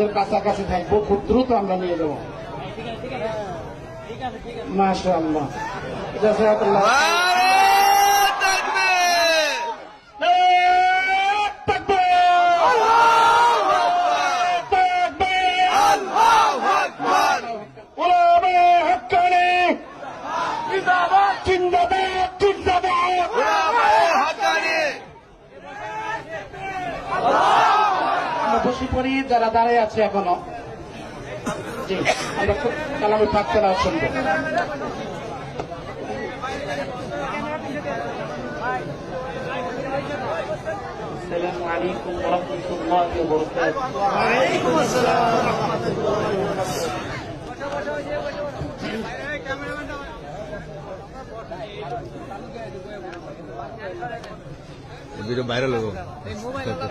মসজিদের কাছাকাছি থাকব খুব দ্রুত আমরা নিয়ে যাব। মাসা আল্লাহ আমরা বসে পড়ি যারা দাঁড়িয়ে আছে এখনো জি আমরা খুব কালামে পাক করা শুনবো السلام عليكم ورحمة الله وبركاته ভিডিও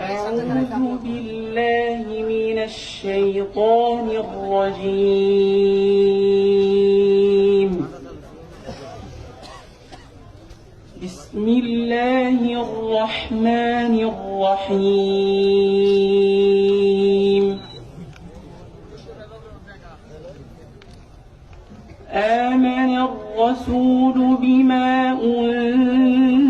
أعوذ بالله من الشيطان الرجيم. بسم الله الرحمن الرحيم. آمن الرسول بما أنزل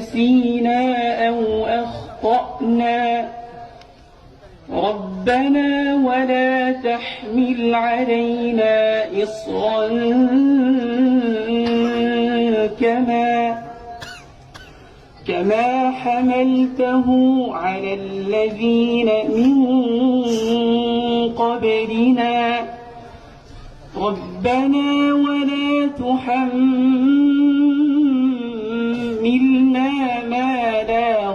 نسينا أو أخطأنا. ربنا ولا تحمل علينا إصرا كما كما حملته على الذين من قبلنا. ربنا ولا تحملنا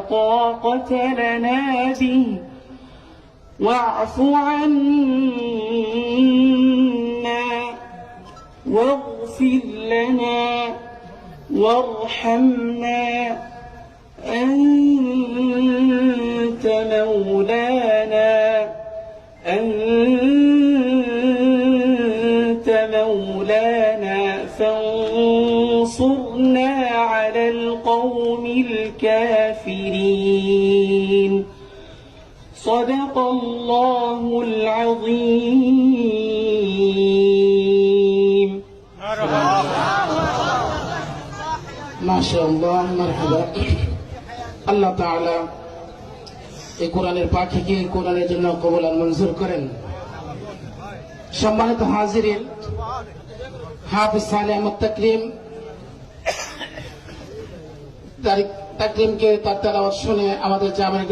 طاقة لنا به. واعف عنا واغفر لنا وارحمنا. أنت مولانا. أنت مولانا. فانصرنا على القوم الكافرين. صدق الله العظيم ما شاء الله مرحبا আল্লাহ তাআলা এই কোরআনের পাখিকে এই কোরআনের জন্য কবুল আর মঞ্জুর করেন সম্মানিত হাজিরিন হাফিজ সালে আহমদ তাকরিম তারিক তাকরিমকে তার তেলাওয়াত শুনে আমাদের জামানের